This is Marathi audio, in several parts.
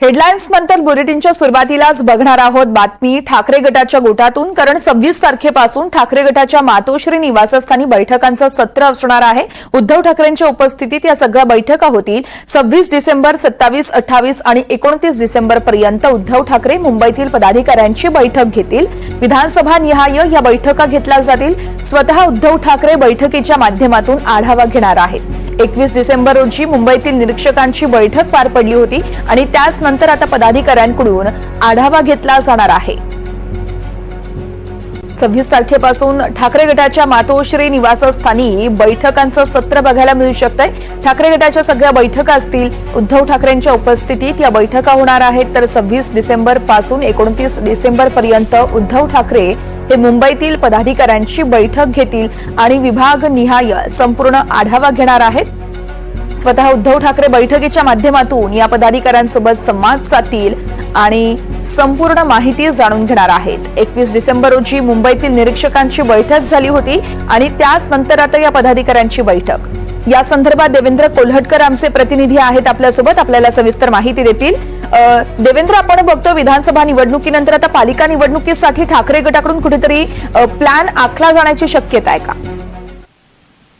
हेडलाईन्स नंतर बुलेटिनच्या सुरुवातीलाच बघणार आहोत बातमी. ठाकरे गटाच्या गोटातून कारण सव्वीस तारखेपासून ठाकरे गटाच्या मातोश्री निवासस्थानी बैठकांचं सत्र असणार आहे. उद्धव ठाकरेंच्या उपस्थितीत या सगळ्या बैठका होतील. सव्वीस डिसेंबर सत्तावीस अठ्ठावीस आणि एकोणतीस डिसेंबर पर्यंत उद्धव ठाकरे मुंबईतील पदाधिकाऱ्यांची बैठक घेतील. विधानसभा निहाय या बैठका घेतल्या जातील. स्वतः उद्धव ठाकरे बैठकीच्या माध्यमातून आढावा घेणार आहेत. एकवीस डिसेंबर रोजी मुंबईतील निरीक्षकांची बैठक पार पडली होती आणि त्याच नंतर आता पदाधिकाऱ्यांकडून आढावा घेतला जाणार आहे. सव्वीस तारखेपासून ठाकरे गटाच्या मातोश्री निवासस्थानी बैठकांचं सत्र बघायला मिळू शकतंय. ठाकरे गटाच्या सगळ्या बैठका असतील. उद्धव ठाकरेंच्या उपस्थितीत या बैठका होणार आहेत. तर सव्वीस डिसेंबरपासून एकोणतीस डिसेंबर पर्यंत उद्धव ठाकरे हे मुंबईतील पदाधिकाऱ्यांची बैठक घेतील आणि विभाग निहाय संपूर्ण आढावा घेणार आहेत. स्वतः उद्धव ठाकरे बैठकीच्या माध्यमातून या पदाधिकाऱ्यांसोबत संवाद साधतील आणि संपूर्ण माहिती जाणून घेणार आहेत. एकवीस डिसेंबर रोजी मुंबईतील निरीक्षकांची बैठक झाली होती आणि त्याच नंतर आता या पदाधिकाऱ्यांची बैठक. या संदर्भात देवेंद्र कोल्हटकर आमचे प्रतिनिधी आहेत आपल्यासोबत. आपल्याला सविस्तर माहिती देतील. देवेंद्र आपण बघतो विधानसभा निवडणुकीनंतर आता पालिका निवडणुकीसाठी ठाकरे गटाकडून कुठेतरी प्लॅन आखला जाण्याची शक्यता आहे का?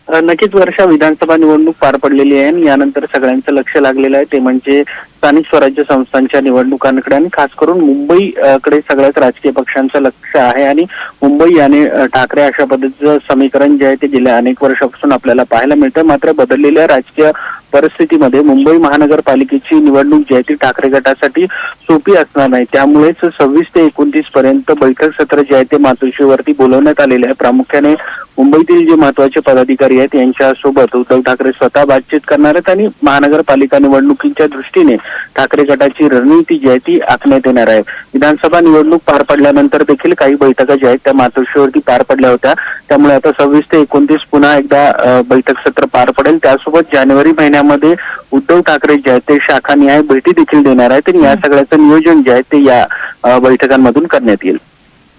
नक्कीच वर्षा विधानसभा निवडणूक पार पडलेली आहे आणि यानंतर सगळ्यांचं लक्ष लागलेलं आहे. ते म्हणजे स्थानिक स्वराज्य संस्थांच्या निवडणुकांकडे आणि खास करून मुंबई कडे सगळ्याच राजकीय पक्षांचं लक्ष आहे आणि मुंबई आणि ठाकरे अशा पद्धतीचं समीकरण जे आहे ते गेल्या अनेक वर्षापासून आपल्याला पाहायला मिळतं मात्र बदललेल्या राजकीय परिस्थितीमध्ये मुंबई महानगरपालिकेची निवडणूक जी आहे ती ठाकरे गटासाठी सोपी असणार नाही. त्यामुळेच सव्वीस ते एकोणतीस पर्यंत बैठक सत्र जे आहे ते मातोश्रीवरती बोलवण्यात आलेले आहे. प्रामुख्याने मुंबईतील जे महत्त्वाचे पदाधिकारी आहेत यांच्यासोबत उद्धव ठाकरे स्वतः बातचीत करणार आहेत आणि महानगरपालिका निवडणुकीच्या दृष्टीने ठाकरे गटाची रणनीती जी आहे ती आखण्यात येणार आहे. विधानसभा निवडणूक पार पडल्यानंतर देखील काही बैठका ज्या आहेत त्या मातोश्रीवरती पार पडल्या होत्या. त्यामुळे आता सव्वीस ते एकोणतीस पुन्हा एकदा बैठक सत्र पार पडेल. त्यासोबत जानेवारी महिन्यामध्ये उद्धव ठाकरे जे आहेत ते शाखा निहाय भेटी देखील देणार आहेत आणि या सगळ्याचं नियोजन जे आहे ते या बैठकांमधून करण्यात येईल.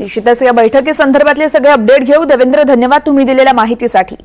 निश्चितच या बैठकीसंदर्भातले सगळे अपडेट घेऊ देवेंद्र धन्यवाद तुम्ही दिलेल्या माहितीसाठी.